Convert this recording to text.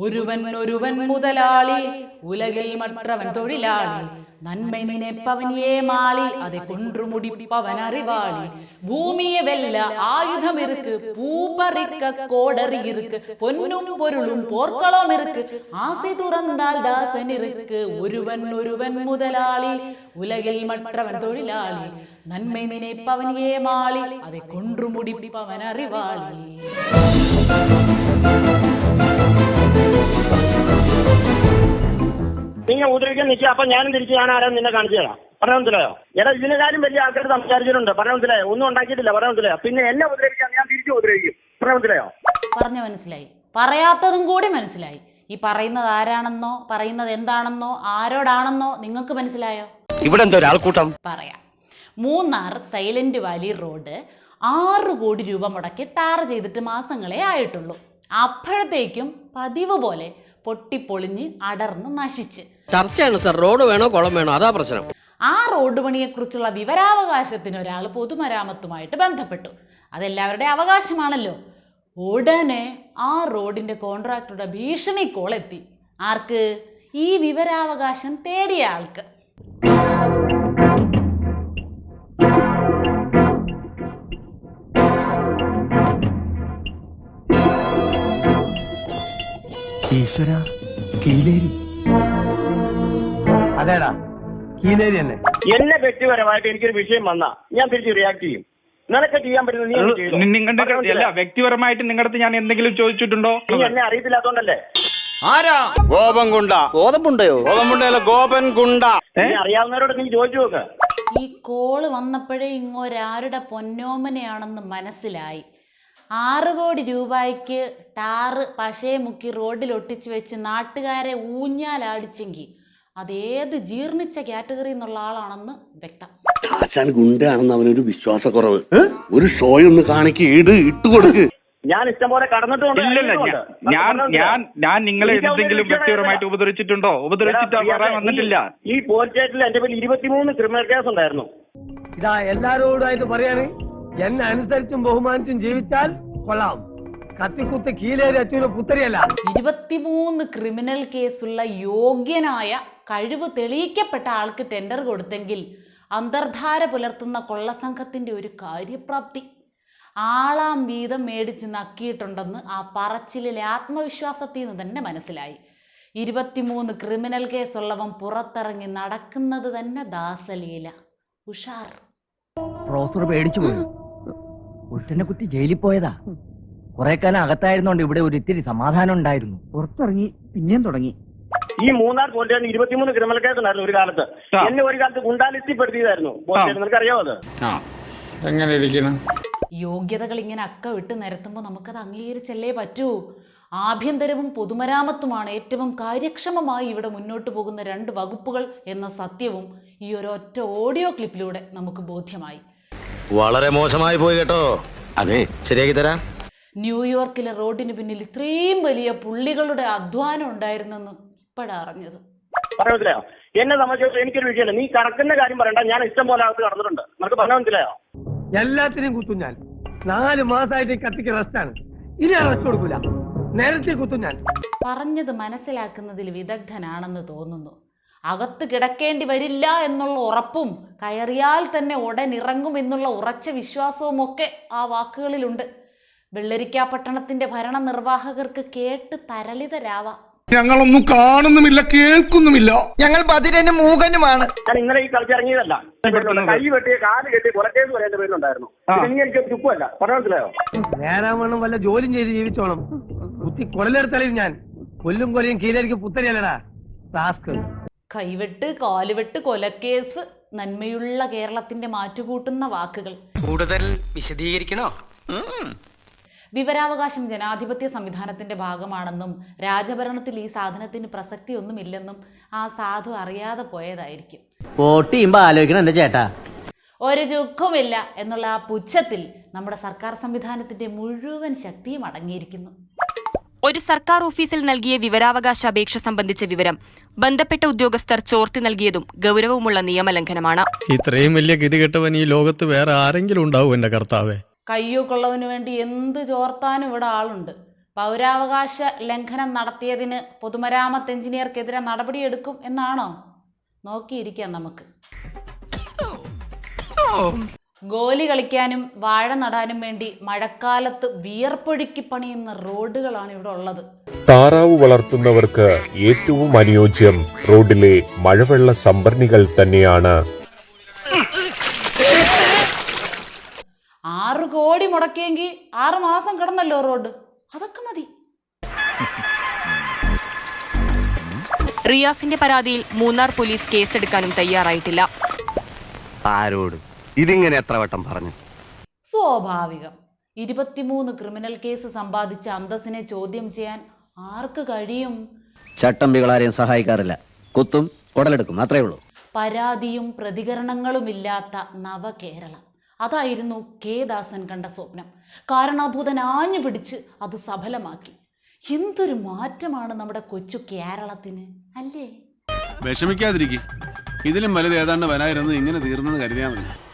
ஒருவன் ஒருவன் முதலாளி உலகில் மற்றவன் தொழிலாளி நன்மை நினைப்பவன் ஏமாளி அதை கொன்று முடிப்பவன் அறிவாளி பூமியை வெல்ல ஆயுதம் இருக்கு பூபரிக்க கோடரி இருக்கு பொன்னும் பொருளும் போர்க்களம் இருக்கு ஆசை துறந்தால் தாசன் இருக்கு ஒருவன் ஒருவன் முதலாளி உலகில் மற்றவன் தொழிலாளி நன்மை நினைப்பவன் ஏமாளி அதை கொன்று முடிப்பவன் அறிவாளி നിങ്ങൾ ഉപദ്രവിക്കാൻ നിൽക്കുക. അപ്പൊ ഞാനും തിരിച്ച് ഞാൻ ആരാ നിന്നെ കാണിച്ചു തരാം. പറഞ്ഞ മനസ്സിലായോ? എടാ കാര്യം വലിയ ആൾക്കാർ സംസാരിച്ചിട്ടുണ്ട്. പറഞ്ഞ മനസ്സിലായോ? ഒന്നും ഉണ്ടാക്കിയിട്ടില്ല. പറഞ്ഞ മനസ്സിലായോ? പിന്നെ എന്നെ ഉപദ്രവിക്കാൻ ഞാൻ തിരിച്ചു ഉപദ്രവിക്കും പറഞ്ഞ മനസ്സിലായോ? പറഞ്ഞു മനസ്സിലായി. പറയാത്തതും കൂടി മനസ്സിലായി. ഈ പറയുന്നത് ആരാണെന്നോ പറയുന്നത് എന്താണെന്നോ ആരോടാണെന്നോ നിങ്ങൾക്ക് മനസ്സിലായോ? ഇവിടെ എന്തോ ഒരാൾക്കൂട്ടം. പറയാം. മൂന്നാർ സൈലന്റ് വാലി റോഡ് ആറ് കോടി രൂപ മുടക്കി ടാർ ചെയ്തിട്ട് മാസങ്ങളെ ആയിട്ടുള്ളൂ. അപ്പോഴത്തേക്കും പതിവ് പോലെ പൊട്ടിപ്പൊളിഞ്ഞ് അടർന്ന് നശിച്ച്. ചർച്ചയാണ് സർ. റോഡ് വേണോ കുളം വേണോ? അതാ പ്രശ്നം. ആ റോഡ് പണിയെക്കുറിച്ചുള്ള വിവരാവകാശത്തിന് ഒരാൾ പൊതുമരാമത്തുമായിട്ട് ബന്ധപ്പെട്ടു. അതെല്ലാവരുടെ അവകാശമാണല്ലോ. ഉടനെ ആ റോഡിന്റെ കോൺട്രാക്ടറുടെ ഭീഷണി കോളെത്തി. ആർക്ക്? ഈ വിവരാവകാശം തേടിയ ആൾക്ക്. ഈശ്വര കീലേരി. അതേടാ കീലേരി തന്നെ എന്നെ വ്യക്തിപരമായിട്ട് എനിക്കൊരു വിഷയം വന്നാ ഞാൻ തിരിച്ച് റിയാക്ട് ചെയ്യും. നിനക്ക് ചെയ്യാൻ പറ്റുന്നത്. നിങ്ങളുടെ അല്ല വ്യക്തിപരമായിട്ട് നിങ്ങളുടെ അടുത്ത് ഞാൻ എന്തെങ്കിലും ചോദിച്ചിട്ടുണ്ടോ? നീ എന്നെ അറിയത്തില്ലാത്തോണ്ടല്ലേ? ആരാ? ഗോപൻ ഗുണ്ട ഗോതമ്പുണ്ടയോ? ഗോതമ്പുണ്ടല്ലോ ഗോപൻ ഗുണ്ട നീ അറിയാവുന്നവരോട് നീ ചോദിച്ചു നോക്ക്. ഈ കോൾ വന്നപ്പോഴേ ഇങ്ങോരാരുടെ പൊന്നോമനയാണെന്ന് മനസ്സിലായി. ആറ് കോടി രൂപയ്ക്ക് ടാറ് പശയെ മുക്കി റോഡിൽ ഒട്ടിച്ച് വെച്ച് നാട്ടുകാരെ ഊഞ്ഞാലാടിച്ചെങ്കിൽ അതേത് ജീർണിച്ച കാറ്റഗറി എന്നുള്ള ആളാണെന്ന് വ്യക്തം. ആശാൻ ഗുണ്ടാണെന്ന് അവനൊരു വിശ്വാസക്കുറവ്. ഒരു ഷോ ഒന്ന് കാണിക്ക് ഇട് ഇട്ടുകൊടുക്ക് ഞാൻ ഇഷ്ടം പോലെ കടന്നിട്ടുണ്ട് ഇല്ലല്ല ഞാൻ ഞാൻ ഞാൻ നിങ്ങളെ എന്തെങ്കിലും വ്യക്തിപരമായിട്ട് ഉപദ്രവിച്ചിട്ടുണ്ടോ? ഉപദ്രവിച്ചിട്ട് പറയാൻ വന്നിട്ടില്ല. ഈ പോലീസ് സ്റ്റേഷനിൽ എന്റെ പേരിൽ ഇരുപത്തിമൂന്ന് ക്രിമിനൽ കേസ് ഉണ്ടായിരുന്നു ഇതാ എല്ലാരോടുമായിട്ട് പറയാണ് എന്നെ അനുസരിച്ചും ബഹുമാനിച്ചും ജീവിച്ചാൽ കൊള്ളാം. കത്തിക്കുത്ത് കീലേരി അച്ഛന് പുത്തരിയല്ല ഇരുപത്തിമൂന്ന് ക്രിമിനൽ കേസുള്ള യോഗ്യനായ കഴിവ് തെളിയിക്കപ്പെട്ട ആൾക്ക് ടെൻഡർ കൊടുത്തെങ്കിൽ അന്തർധാര പുലർത്തുന്ന കൊള്ളസംഘത്തിന്റെ ഒരു കാര്യപ്രാപ്തി. ആളാം വീതം മേടിച്ച് നക്കിയിട്ടുണ്ടെന്ന് ആ പറച്ചിലിലെ ആത്മവിശ്വാസത്തിൽ നിന്ന് തന്നെ മനസ്സിലായി. ഇരുപത്തിമൂന്ന് ക്രിമിനൽ കേസുള്ളവൻ പുറത്തിറങ്ങി നടക്കുന്നത് തന്നെ ദാസലീല. ഉഷാർ. പ്രൊഫസർ പേടിച്ചു പോയി. ഉരുട്ടനെ കുട്ടി ജയിലിൽ പോയതാ. കുറെ കാലം അകത്തായിരുന്നോണ്ട് ഇവിടെ ഒരു ഇത്തിരി സമാധാനം ഉണ്ടായിരുന്നു. പുറത്തിറങ്ങി പിന്നെയും തുടങ്ങി. ഈ മൂന്നാർ പോലെയാണ് ഇരുപത്തിമൂന്ന് ക്രിമിനൽ കേസ് ഉണ്ടായിരുന്നു ഒരു കാലത്ത്. എന്നെ ഒരു കാലത്ത് ഗുണ്ടാലിസ്റ്റിപ്പെടുത്തിയതായിരുന്നു നിനക്ക് അറിയാമോ അത്? എങ്ങനെ ഇരിക്കുന്നു യോഗ്യതകൾ ഇങ്ങനെ അക്ക വിട്ട് നിരത്തുമ്പോൾ നമുക്കത് അംഗീകരിച്ചല്ലേ പറ്റൂ? ആഭ്യന്തരവും പൊതുമരാമത്തുമാണ് ഏറ്റവും കാര്യക്ഷമമായി ഇവിടെ മുന്നോട്ട് പോകുന്ന രണ്ട് വകുപ്പുകൾ എന്ന സത്യവും ഈ ഒരൊറ്റ ഓഡിയോ ക്ലിപ്പിലൂടെ നമുക്ക് ബോധ്യമായി. വളരെ മോശമായി പോയി കേട്ടോ. അതെ. ശരിയാക്കി തരാം. ന്യൂയോർക്കിലെ റോഡിന് പിന്നിൽ ഇത്രയും വലിയ പുള്ളികളുടെ അധ്വാനം ഉണ്ടായിരുന്നെന്ന് ഇപ്പോഴാ അറിഞ്ഞത്. മനസ്സിലായോ? എന്നെ സംബന്ധിച്ചിടത്തോളം എനിക്കൊരു വിഷയമില്ല. നീ കറക്കുന്ന കാര്യം പറയണ്ട. ഞാൻ ഇഷ്ടം പോലെ അകത്ത് കടന്നിട്ടുണ്ട് നിനക്ക് പറഞ്ഞ മനസ്സിലായോ? എല്ലാത്തിനെയും കുത്തും ഞാൻ നാല് മാസമായിട്ട് കത്തിക്ക് റെസ്റ്റാണ് ഇനി അറസ്റ്റ് റെസ്റ്റ് കൊടുക്കൂല. നേരത്തെ കുത്തും ഞാൻ പറഞ്ഞത് മനസ്സിലാക്കുന്നതിൽ വിദഗ്ധനാണെന്ന് തോന്നുന്നു. അകത്ത് കിടക്കേണ്ടി വരില്ല എന്നുള്ള ഉറപ്പും കയറിയാൽ തന്നെ ഉടൻ ഇറങ്ങും എന്നുള്ള ഉറച്ച വിശ്വാസവും ഒക്കെ ആ വാക്കുകളിലുണ്ട്. വെള്ളരിക്കാ പട്ടണത്തിന്റെ ഭരണ നിർവാഹകർക്ക് കേട്ട് തരളിതരാവാം. ഞങ്ങളൊന്നും കാണുന്നുമില്ല കേൾക്കുന്നുമില്ല. ഞങ്ങൾ ബദിരനും മൂകനുമാണ്. ഞാൻ ഇന്നലെ ഈ കളിച്ചിറങ്ങിയതല്ല കൈ വെട്ടി കാൽ കെട്ടി കൊലക്കേസ് വരെ എന്റെ പേരിലുണ്ടായിരുന്നു. ആ. ഇത് നീ എനിക്ക് ചുക്കുമല്ല. പറഞ്ഞ മനസ്സിലായോ? നേരാവണ്ണം വല്ല ജോലിയും ചെയ്ത് ജീവിച്ചോണം. കുത്തി കൊലലെടുത്തളയും ഞാൻ. കൊല്ലും കൊലയും കീഴേക്ക് പുത്തരിയല്ലടാ. ടാസ്ക്. കൈവെട്ട് കാലുവെട്ട് കൊലക്കേസ് നന്മയുള്ള കേരളത്തിന്റെ മാറ്റുകൂട്ടുന്ന വാക്കുകൾ. കൂടുതൽ വിശദീകരിക്കണോ? വിവരാവകാശം ജനാധിപത്യ സംവിധാനത്തിന്റെ ഭാഗമാണെന്നും രാജഭരണത്തിൽ ഈ സാധനത്തിന് പ്രസക്തിയൊന്നുമില്ലെന്നും ആ സാധു അറിയാതെ പോയതായിരിക്കും. ആലോചിക്കണം എന്റെ ചേട്ടാ. ഒരു ചുക്കുമില്ല എന്നുള്ള ആ പുച്ഛത്തിൽ നമ്മുടെ സർക്കാർ സംവിധാനത്തിന്റെ മുഴുവൻ ശക്തിയും അടങ്ങിയിരിക്കുന്നു. ഒരു സർക്കാർ ഓഫീസിൽ നൽകിയ വിവരാവകാശ അപേക്ഷ സംബന്ധിച്ച വിവരം ബന്ധപ്പെട്ട ഉദ്യോഗസ്ഥർ ചോർത്തി നൽകിയതും ഗൗരവമുള്ള നിയമലംഘനമാണ്. ഇത്രയും വലിയ ഗതികെട്ടവൻ ഈ ലോകത്ത് വേറെ ആരെങ്കിലും ഉണ്ടാവും എന്റെ കർത്താവേ. കയ്യൂക്കുള്ളവന് വേണ്ടി എന്ത് ചോർത്താനും ഇവിടെ ആളുണ്ട്. പൗരാവകാശ ലംഘനം നടത്തിയതിന് പൊതുമരാമത്ത് എഞ്ചിനീയർക്കെതിരെ നടപടിയെടുക്കും എന്നാണോ? നോക്കിയിരിക്കാം നമുക്ക്. ഗോലി കളിക്കാനും വാഴ നടാനും വേണ്ടി മഴക്കാലത്ത് വിയർപ്പൊഴുക്കി പണിയുന്ന റോഡുകളാണ് ഇവിടെ ഉള്ളത്. താറാവ് വളർത്തുന്നവർക്ക് ഏറ്റവും അനുയോജ്യം റോഡിലെ മഴവെള്ള സംഭരണികൾ തന്നെയാണ്. ആറ് കോടി മുടക്കിയെങ്കിൽ ആറ് മാസം കിടന്നല്ലോ റോഡ്. അതൊക്കെ മതി. റിയാസിന്റെ പരാതിയിൽ മൂന്നാർ പോലീസ് കേസെടുക്കാനും തയ്യാറായിട്ടില്ല. ആരോട്? ഇതിങ്ങനെ എത്ര വട്ടം പറഞ്ഞു? സ്വാഭാവികം. ഇരുപത്തിമൂന്ന് ക്രിമിനൽ കേസ് സമ്പാദിച്ച അന്തസ്സിനെ ചോദ്യം ചെയ്യാൻ ആർക്ക് കഴിയും? ചട്ടമ്പികളാരെയും സഹായിക്കാറില്ല. കുത്തും ഉടലെടുക്കും അത്രേ ഉള്ളൂ. പരാതിയും പ്രതികരണങ്ങളുമില്ലാത്ത നവകേരളം. അതായിരുന്നു കെ ദാസൻ കണ്ട സ്വപ്നം. കാരണഭൂതൻ ആഞ്ഞു പിടിച്ച് അത് സഫലമാക്കി. എന്തൊരു മാറ്റമാണ് നമ്മുടെ കൊച്ചു കേരളത്തിന് അല്ലേ? വിഷമിക്കാതിരിക്കും. ഇതിലും വലുത് ഏതാണ്ട് വരായിരുന്നു ഇങ്ങനെ തീർന്നെന്ന് കരുതിയാൽ മതി.